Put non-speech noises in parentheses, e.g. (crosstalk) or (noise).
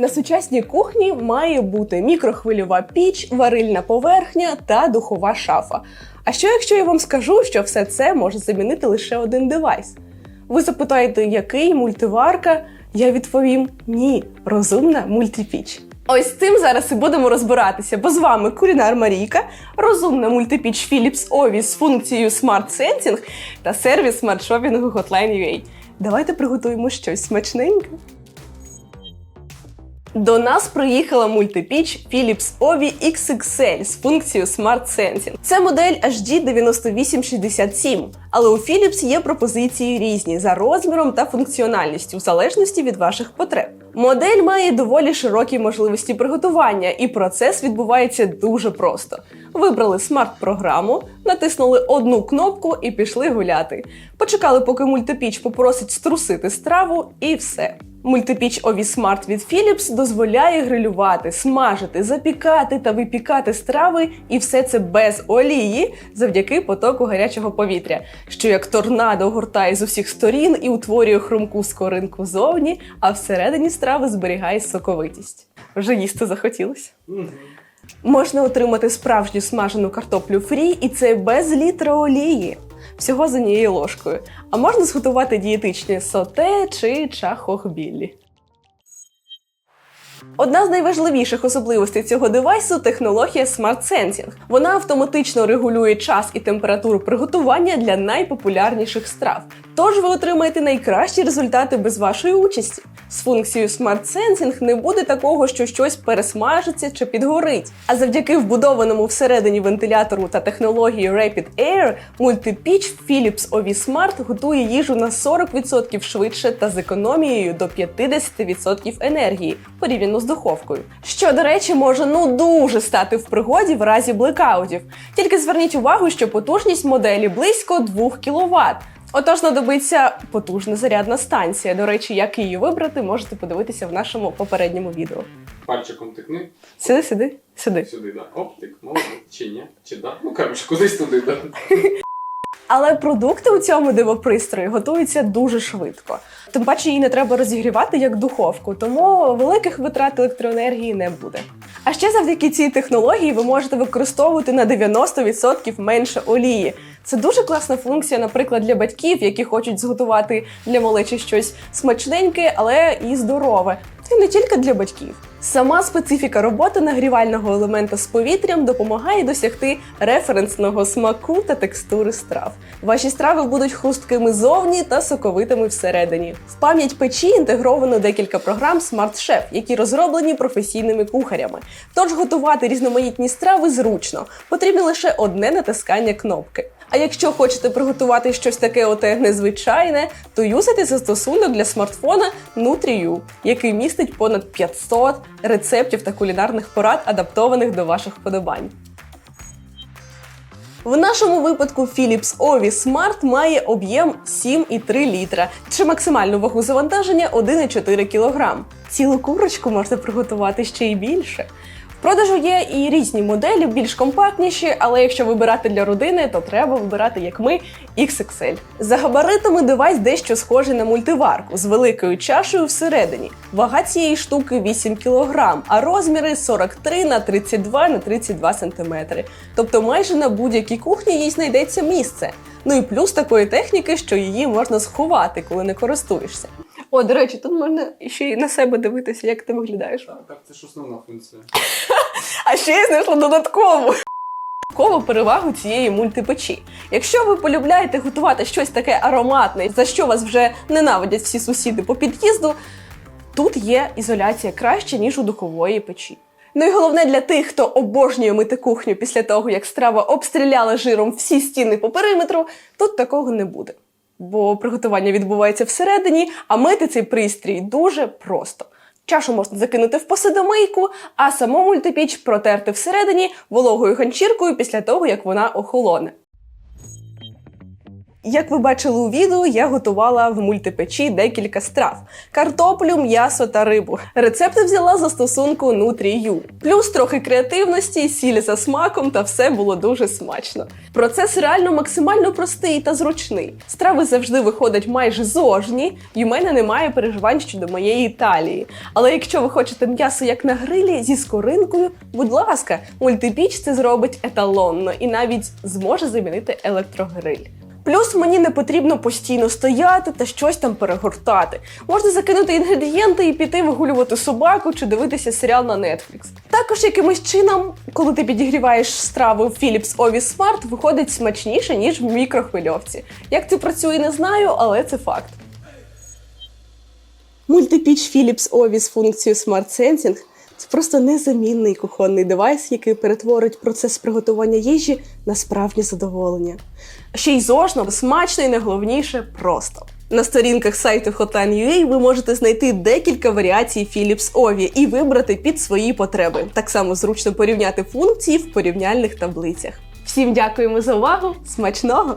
На сучасній кухні має бути мікрохвильова піч, варильна поверхня та духова шафа. А що якщо я вам скажу, що все це може замінити лише один девайс? Ви запитаєте, який мультиварка? Я відповім ні, розумна мультипіч. Ось цим зараз і будемо розбиратися, бо з вами кулінар Марійка, розумна мультипіч Philips Ovi з функцією Smart Sensing та сервіс смарт-шопінгу Hotline.ua. Давайте приготуємо щось смачненьке. До нас приїхала мультипіч Philips Ovi XXL з функцією Smart Sensing. Це модель HD 9867, але у Philips є пропозиції різні за розміром та функціональністю, в залежності від ваших потреб. Модель має доволі широкі можливості приготування, і процес відбувається дуже просто. Вибрали смарт-програму, натиснули одну кнопку і пішли гуляти. Почекали, поки мультипіч попросить струсити страву, і все. Мультипіч Ovi Smart від Philips дозволяє грилювати, смажити, запікати та випікати страви, і все це без олії завдяки потоку гарячого повітря, що як торнадо гуртає з усіх сторін і утворює хрумку скоринку зовні, а всередині страви зберігає соковитість. Вже їсти захотілося. Можна отримати справжню смажену картоплю фрі, і це без літра олії. Всього з однією ложкою. А можна зготувати дієтичні соте чи чахохбіллі. Одна з найважливіших особливостей цього девайсу технологія Smart Sensing. Вона автоматично регулює час і температуру приготування для найпопулярніших страв. Тож ви отримаєте найкращі результати без вашої участі. З функцією Smart Sensing не буде такого, що щось пересмажиться чи підгорить. А завдяки вбудованому всередині вентилятору та технології Rapid Air, мультипіч Philips Ovi Smart готує їжу на 40% швидше та з економією до 50% енергії порівняно з духовкою. Що, до речі, може ну дуже стати в пригоді в разі блекаутів. Тільки зверніть увагу, що потужність моделі близько 2 кВт. Отож, знадобиться потужна зарядна станція. До речі, як її вибрати, можете подивитися в нашому попередньому відео. Пальчиком тикни Сиди, сиди, сиди. сюди, да. Оп, тик, молодець. Чи ні? Чи да? Ну, коротше, кудись туди, да. (laughs) Але продукти у цьому дивопристрої готуються дуже швидко. Тим паче її не треба розігрівати як духовку, тому великих витрат електроенергії не буде. А ще завдяки цій технології ви можете використовувати на 90% менше олії. Це дуже класна функція, наприклад, для батьків, які хочуть зготувати для малечі щось смачненьке, але і здорове. Й не тільки для батьків. Сама специфіка роботи нагрівального елемента з повітрям допомагає досягти референсного смаку та текстури страв. Ваші страви будуть хрусткими зовні та соковитими всередині. В пам'ять печі інтегровано декілька програм Smart Chef, які розроблені професійними кухарями. Тож готувати різноманітні страви зручно, потрібно лише одне натискання кнопки. А якщо хочете приготувати щось таке оте незвичайне, то юзайте застосунок для смартфона Nutriu, який містить понад 500 рецептів та кулінарних порад, адаптованих до ваших вподобань. В нашому випадку Philips Ovi Smart має об'єм 7,3 літра чи максимальну вагу завантаження 1,4 кг. Цілу курочку можна приготувати ще й більше. Продажу є і різні моделі, більш компактніші, але якщо вибирати для родини, то треба вибирати, як ми, XXL. За габаритами девайс дещо схожий на мультиварку з великою чашею всередині. Вага цієї штуки 8 кг, а розміри 43 на 32 на 32 см. Тобто майже на будь-якій кухні їй знайдеться місце. Ну і плюс такої техніки, що її можна сховати, коли не користуєшся. О, до речі, тут можна ще й на себе дивитися, як ти виглядаєш. Так, так, це ж основна функція. (laughs) А ще я знайшла додаткову. Додаткову перевагу цієї мультипечі. Якщо ви полюбляєте готувати щось таке ароматне, за що вас вже ненавидять всі сусіди по під'їзду, тут є ізоляція краще, ніж у духової печі. Ну і головне для тих, хто обожнює мити кухню після того, як страва обстріляла жиром всі стіни по периметру, тут такого не буде. Бо приготування відбувається всередині, а мити цей пристрій дуже просто. Чашу можна закинути в посудомийку, а саму мультипіч протерти всередині вологою ганчіркою після того, як вона охолоне. Як ви бачили у відео, я готувала в мультипечі декілька страв: картоплю, м'ясо та рибу. Рецепти взяла за стосунку Nutri-U. Плюс трохи креативності, сіль за смаком, та все було дуже смачно. Процес реально максимально простий та зручний. Страви завжди виходять майже зожні, і в мене немає переживань щодо моєї талії. Але якщо ви хочете м'ясо як на грилі зі скоринкою, будь ласка, мультипіч це зробить еталонно і навіть зможе замінити електрогриль. Плюс мені не потрібно постійно стояти та щось там перегортати. Можна закинути інгредієнти і піти вигулювати собаку чи дивитися серіал на Netflix. Також якимось чином, коли ти підігріваєш страву Philips Ovi Smart, виходить смачніше, ніж в мікрохвильовці. Як це працює, не знаю, але це факт. Мультипіч Philips Ovi з функцією Smart Sensing – це просто незамінний кухонний девайс, який перетворить процес приготування їжі на справжнє задоволення. Ще й зожно, смачно і найголовніше просто. На сторінках сайту Hotan.ua ви можете знайти декілька варіацій Philips Ovi і вибрати під свої потреби. Так само зручно порівняти функції в порівняльних таблицях. Всім дякуємо за увагу! Смачного!